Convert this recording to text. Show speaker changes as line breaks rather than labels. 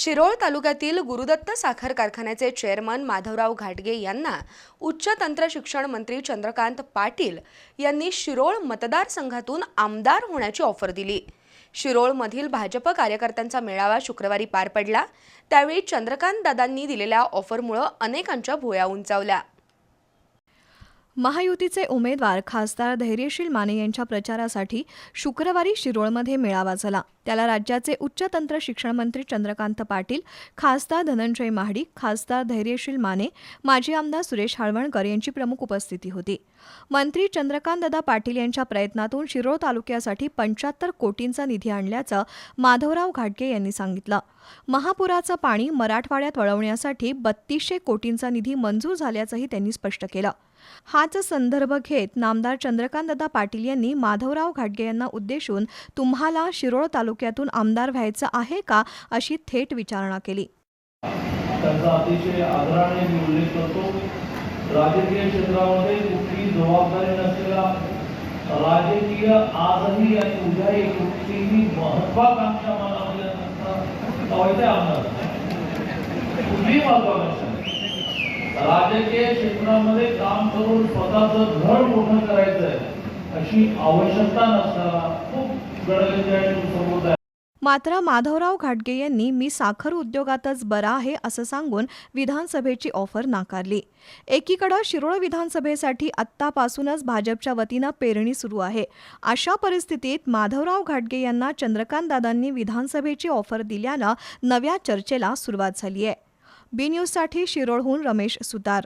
शिरोळ तालुक्यातील गुरुदत्त साखर कारखान्याचे चेअरमन माधवराव घाटगे यांना उच्च तंत्र शिक्षण मंत्री चंद्रकांत पाटील यांनी शिरोळ मतदारसंघातून आमदार होण्याची ऑफर दिली. शिरोळमधील भाजप कार्यकर्त्यांचा मेळावा शुक्रवारी पार पडला. त्यावेळी चंद्रकांत दादांनी दिलेल्या ऑफरमुळं अनेकांच्या भुया उंचावल्या.
महायुतीचे उमेदवार खासदार धैर्यशील माने यांच्या प्रचारासाठी शुक्रवारी शिरोळमध्ये मेळावा झाला. त्याला राज्याचे उच्च तंत्र शिक्षण मंत्री चंद्रकांत पाटील खासदार धनंजय महाडिक खासदार धैर्यशील माने माजी आमदार सुरेश हाळवणकर यांची प्रमुख उपस्थिती होती. मंत्री चंद्रकांतदादा पाटील यांच्या प्रयत्नातून शिरोळ तालुक्यासाठी पंच्याहत्तर कोटींचा निधी आणल्याचं माधवराव घाटगे यांनी सांगितलं. महापुराचं पाणी मराठवाड्यात वळवण्यासाठी बत्तीसशे कोटींचा निधी मंजूर झाल्याचंही त्यांनी स्पष्ट केलं. हाच संदर्भ घेत नामदार चंद्रकांतदादा पाटील यांनी माधवराव घाटगे यांना उद्देशून तुम्हाला शिरोळ तालुक्यातून आमदार व्हायचं आहे का अशी थेट विचारणा केली.
त्यांचा अतिशय आदराने मी उल्लेख करतो. राजकीय क्षेत्रामध्ये कुठलीही जबाबदारी नसलेला राजकीय आजही आणि उद्याही कुठलीही महत्वाकांक्षा मला म्हणजे आमदार. कुठलीही महत्वाकांक्षा. नाही. क्षेत्रामध्ये काम करून स्वतःचं घर मोठं करायचं आहे अशी आवश्यकता नसताना खूप गडगंज
मात्र माधवराव घाटगे यांनी मी साखर उद्योगातच बरा आहे असं सांगून विधानसभेची ऑफर नाकारली. एकीकडं शिरोळ विधानसभेसाठी आत्तापासूनच भाजपच्या वतीनं पेरणी सुरू आहे. अशा परिस्थितीत माधवराव घाटगे यांना चंद्रकांतदादांनी विधानसभेची ऑफर दिल्यानं नव्या चर्चेला सुरुवात झाली आहे बी न्यूजसाठी शिरोळहून रमेश सुतार.